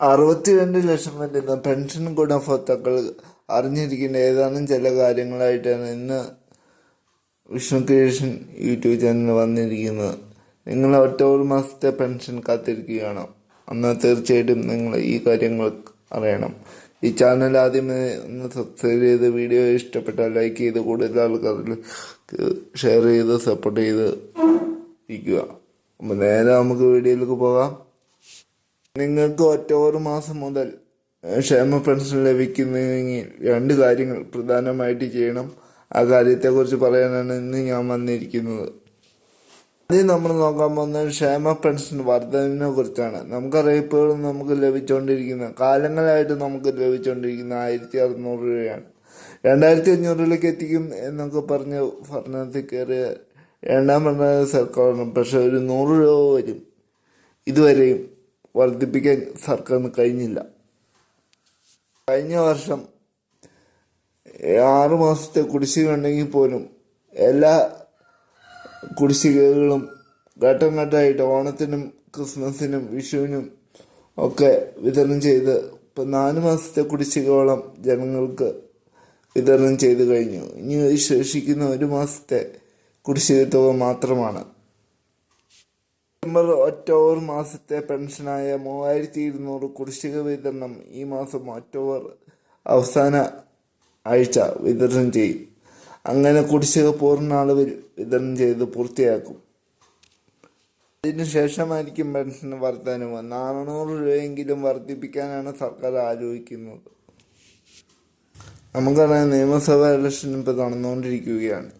അറുപത്തിരണ്ട് ലക്ഷം വരുന്ന പെൻഷൻ ഗുണഭോക്താക്കൾ അറിഞ്ഞിരിക്കേണ്ട ഏതാനും ചില കാര്യങ്ങളായിട്ടാണ് ഇന്ന് വിഷ്ണു ക്രിയേഷൻ യൂട്യൂബ് ചാനൽ വന്നിരിക്കുന്നത്. നിങ്ങൾ ഒറ്റ ഒരു മാസത്തെ പെൻഷൻ കാത്തിരിക്കുകയാണ്. എന്നാൽ തീർച്ചയായിട്ടും നിങ്ങൾ ഈ കാര്യങ്ങൾ അറിയണം. ഈ ചാനൽ ആദ്യമേ ഒന്ന് സബ്സ്ക്രൈബ് ചെയ്ത് വീഡിയോ ഇഷ്ടപ്പെട്ടാൽ ലൈക്ക് ചെയ്ത് കൂടുതൽ ആൾക്കാരിൽ ഷെയർ ചെയ്ത് സപ്പോർട്ട് ചെയ്ത് ഇരിക്കുക. അപ്പോൾ നേരെ നമുക്ക് വീഡിയോയിലേക്ക് പോകാം. നിങ്ങൾക്ക് ഒറ്റ ഒരു മാസം മുതൽ ക്ഷേമ പെൻഷൻ ലഭിക്കുന്നെങ്കിൽ രണ്ട് കാര്യങ്ങൾ പ്രധാനമായിട്ട് ചെയ്യണം. ആ കാര്യത്തെക്കുറിച്ച് പറയാനാണ് ഇന്ന് ഞാൻ വന്നിരിക്കുന്നത്. ആദ്യം നമ്മൾ നോക്കാൻ പോകുന്നത് ക്ഷേമ പെൻഷൻ വർധനവിനെ കുറിച്ചാണ്. നമുക്കറിയാം നമുക്ക് ലഭിച്ചുകൊണ്ടിരിക്കുന്ന കാലങ്ങളായിട്ട് നമുക്ക് ലഭിച്ചുകൊണ്ടിരിക്കുന്ന ആയിരത്തി അറുന്നൂറ് രൂപയാണ്. രണ്ടായിരത്തി അഞ്ഞൂറിലേക്ക് എത്തിക്കും എന്നൊക്കെ പറഞ്ഞ് ഭരണത്തിൽ കയറിയ രണ്ടാം ഭരണ സർക്കാരാണ്. പക്ഷെ ഒരു നൂറ് രൂപ വരും ഇതുവരെയും. വർദ്ധിപ്പിക്കാൻ സർക്കാരിന് കഴിഞ്ഞില്ല. കഴിഞ്ഞ വർഷം ആറു മാസത്തെ കുടിശ്ശിക ഉണ്ടെങ്കിൽ പോലും എല്ലാ കുടിശ്ശികകളും ഘട്ടം ഘട്ടമായിട്ട് ഓണത്തിനും ക്രിസ്മസിനും വിഷുവിനും ഒക്കെ വിതരണം ചെയ്ത് ഇപ്പം നാല് മാസത്തെ കുടിശ്ശികയോളം ജനങ്ങൾക്ക് വിതരണം ചെയ്തു കഴിഞ്ഞു. ഇനി ശേഷിക്കുന്ന ഒരു മാസത്തെ കുടിശ്ശിക തുക മാത്രമാണ്. ഡിസംബർ ഒക്ടോബർ മാസത്തെ പെൻഷനായ മൂവായിരത്തി ഇരുന്നൂറ് കുടിശ്ശിക വിതരണം ഈ മാസം ഒക്ടോബർ അവസാന ആഴ്ച വിതരണം ചെയ്യും. അങ്ങനെ കുടിശ്ശിക പൂർണ അളവിൽ വിതരണം ചെയ്ത് പൂർത്തിയാക്കും. അതിനുശേഷമായിരിക്കും പെൻഷൻ വർധനവ്. നാനൂറ് രൂപയെങ്കിലും വർദ്ധിപ്പിക്കാനാണ് സർക്കാർ ആലോചിക്കുന്നത്. നമുക്കറിയാം നിയമസഭാ ഇലക്ഷൻ ഇപ്പോൾ നടന്നുകൊണ്ടിരിക്കുകയാണ്.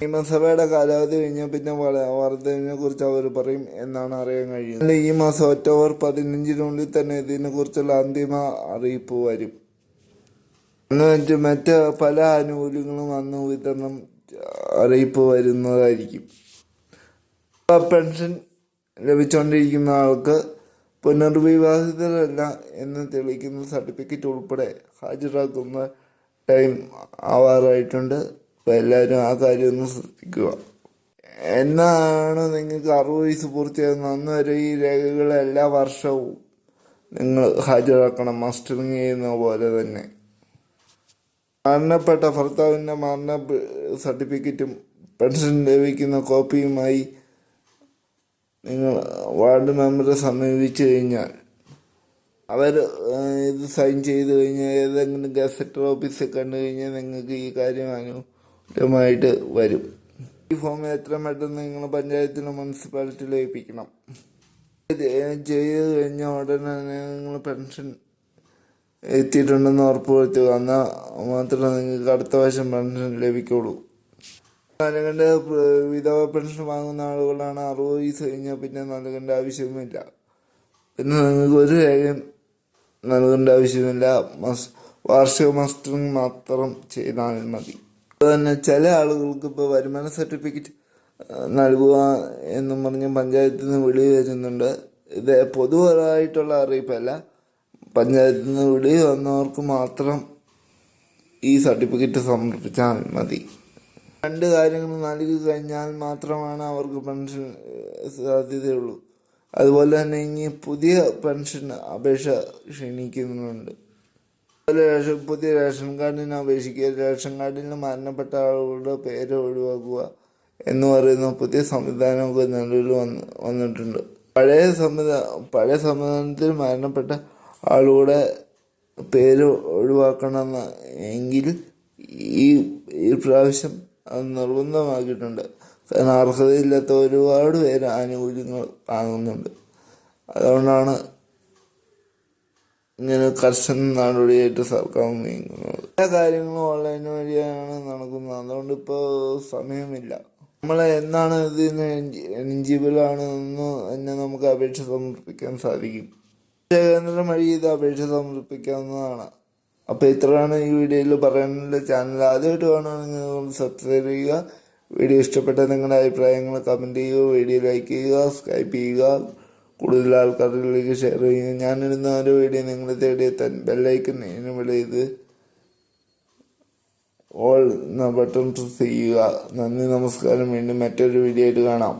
നിയമസഭയുടെ കാലാവധി കഴിഞ്ഞ പിന്നെ വർദ്ധനവിനെ കുറിച്ച് അവർ പറയും എന്നാണ് അറിയാൻ കഴിയുന്നത്. ഈ മാസം ഒക്ടോബർ പതിനഞ്ചിനുള്ളിൽ തന്നെ ഇതിനെ കുറിച്ചുള്ള അന്തിമ അറിയിപ്പ് വരും. എന്നുവെച്ച് മറ്റ് പല ആനുകൂല്യങ്ങളും അന്ന് വിതരണം അറിയിപ്പ് വരുന്നതായിരിക്കും. പെൻഷൻ ലഭിച്ചുകൊണ്ടിരിക്കുന്ന ആൾക്ക് പുനർവിവാഹിതരല്ല എന്ന് തെളിയിക്കുന്ന സർട്ടിഫിക്കറ്റ് ഉൾപ്പെടെ ഹാജരാക്കുന്ന ടൈം ആവാറായിട്ടുണ്ട്. അപ്പോൾ എല്ലാവരും ആ കാര്യം ഒന്ന് ശ്രദ്ധിക്കുക. എന്നാണ് നിങ്ങൾക്ക് അറുപത് വയസ്സ് പൂർത്തിയാകുന്നത് അന്ന് വരെ ഈ രേഖകൾ എല്ലാ വർഷവും നിങ്ങൾ ഹാജരാക്കണം മസ്റ്ററിങ് ചെയ്യുന്ന പോലെ തന്നെ. മരണപ്പെട്ട ഭർത്താവിന്റെ മരണ സർട്ടിഫിക്കറ്റും പെൻഷൻ ലഭിക്കുന്ന കോപ്പിയുമായി നിങ്ങൾ വാർഡ് മെമ്പറെ സമീപിച്ചു കഴിഞ്ഞാൽ അവർ ഇത് സൈൻ ചെയ്ത് കഴിഞ്ഞാൽ ഏതെങ്കിലും ഗസറ്റർ ഓഫീസിൽ കണ്ടു കഴിഞ്ഞാൽ നിങ്ങൾക്ക് ഈ കാര്യം അനുകൂലമായിട്ട് വരും. ഈ ഫോം എത്രയും പെട്ടെന്ന് നിങ്ങൾ പഞ്ചായത്തിലോ മുനിസിപ്പാലിറ്റിയിലോ ഏൽപ്പിക്കണം? ചെയ്ത് കഴിഞ്ഞ ഉടനെ നിങ്ങൾ പെൻഷൻ എത്തിയിട്ടുണ്ടെന്ന് ഉറപ്പുവരുത്തുക. എന്നാൽ മാത്രമേ നിങ്ങൾക്ക് അടുത്ത വർഷം പെൻഷൻ ലഭിക്കുള്ളൂ. നൽകേണ്ട വിധവ പെൻഷൻ വാങ്ങുന്ന ആളുകളാണ് അറുപത് വയസ്സ് കഴിഞ്ഞാൽ പിന്നെ നൽകേണ്ട ആവശ്യവുമില്ല. പിന്നെ നിങ്ങൾക്ക് ഒരു രേഖയും നൽകേണ്ട ആവശ്യമില്ല മസ് വാർഷിക മസ്റ്ററിങ് മാത്രം ചെയ്താൽ മതി. അതുതന്നെ ചില ആളുകൾക്ക് ഇപ്പോൾ വരുമാന സർട്ടിഫിക്കറ്റ് നൽകുക എന്നും പറഞ്ഞ് പഞ്ചായത്തിൽ നിന്ന് വിളി വരുന്നുണ്ട്. ഇത് പൊതുവായിട്ടുള്ള അറിയിപ്പല്ല. പഞ്ചായത്തിൽ നിന്ന് വിളി വന്നവർക്ക് മാത്രം ഈ സർട്ടിഫിക്കറ്റ് സമർപ്പിച്ചാൽ മതി. രണ്ട് കാര്യങ്ങൾ നൽകി കഴിഞ്ഞാൽ മാത്രമാണ് അവർക്ക് പെൻഷൻ സാധ്യതയുള്ളൂ. അതുപോലെ തന്നെ ഇനി പുതിയ പെൻഷൻ അപേക്ഷ ക്ഷണിക്കുന്നുണ്ട്. റേഷൻ പുതിയ റേഷൻ കാർഡിന് അപേക്ഷിക്കുക. റേഷൻ കാർഡിൽ മരണപ്പെട്ട ആളുകളുടെ പേര് ഒഴിവാക്കുക എന്ന് പറയുന്ന പുതിയ സംവിധാനമൊക്കെ നിലവിൽ വന്ന് വന്നിട്ടുണ്ട്. പഴയ സംവിധാ പഴയ സംവിധാനത്തിൽ മരണപ്പെട്ട ആളുകളുടെ പേര് ഒഴിവാക്കണമെന്ന് എങ്കിൽ ഈ ഈ പ്രാവശ്യം അത് നിർബന്ധമാക്കിയിട്ടുണ്ട്. കാരണം അർഹതയില്ലാത്ത ഒരുപാട് പേര് ആനുകൂല്യങ്ങൾ വാങ്ങുന്നുണ്ട്. അതുകൊണ്ടാണ് ഇങ്ങനെ കർശന നടപടിയായിട്ട് സർക്കാർ നീങ്ങുന്നത്. എല്ലാ കാര്യങ്ങളും ഓൺലൈൻ വഴിയാണ് നടക്കുന്നത്. അതുകൊണ്ട് ഇപ്പോൾ സമയമില്ല. നമ്മൾ എന്നാണ് ഇതിന് എലിജിബിൾ ആണെന്ന് തന്നെ നമുക്ക് അപേക്ഷ സമർപ്പിക്കാൻ സാധിക്കും. കേന്ദ്രം വഴി ഇത് അപേക്ഷ സമർപ്പിക്കാവുന്നതാണ്. അപ്പോൾ ഇത്രയാണ് ഈ വീഡിയോയിൽ പറയാനുള്ള ചാനൽ. ആദ്യമായിട്ട് കാണുകയാണെങ്കിൽ സബ്സ്ക്രൈബ് ചെയ്യുക. വീഡിയോ ഇഷ്ടപ്പെട്ട നിങ്ങളുടെ അഭിപ്രായങ്ങൾ കമന്റ് ചെയ്യുക. വീഡിയോ ലൈക്ക് ചെയ്യുക സബ്സ്ക്രൈബ് ചെയ്യുക. കൂടുതൽ ആൾക്കാരിലേക്ക് ഷെയർ ചെയ്യുക ഞാനിടുന്ന ആരോ വീഡിയോ നിങ്ങളെ തേടിയെത്താൻ ബെല്ലൈക്കൻ എനേബിൾ ചെയ്ത് ഓൾ എന്ന ബട്ടൺ പ്രസ് ചെയ്യുക. നന്ദി നമസ്കാരം. വീണ്ടും മറ്റൊരു വീഡിയോ ആയിട്ട് കാണാം.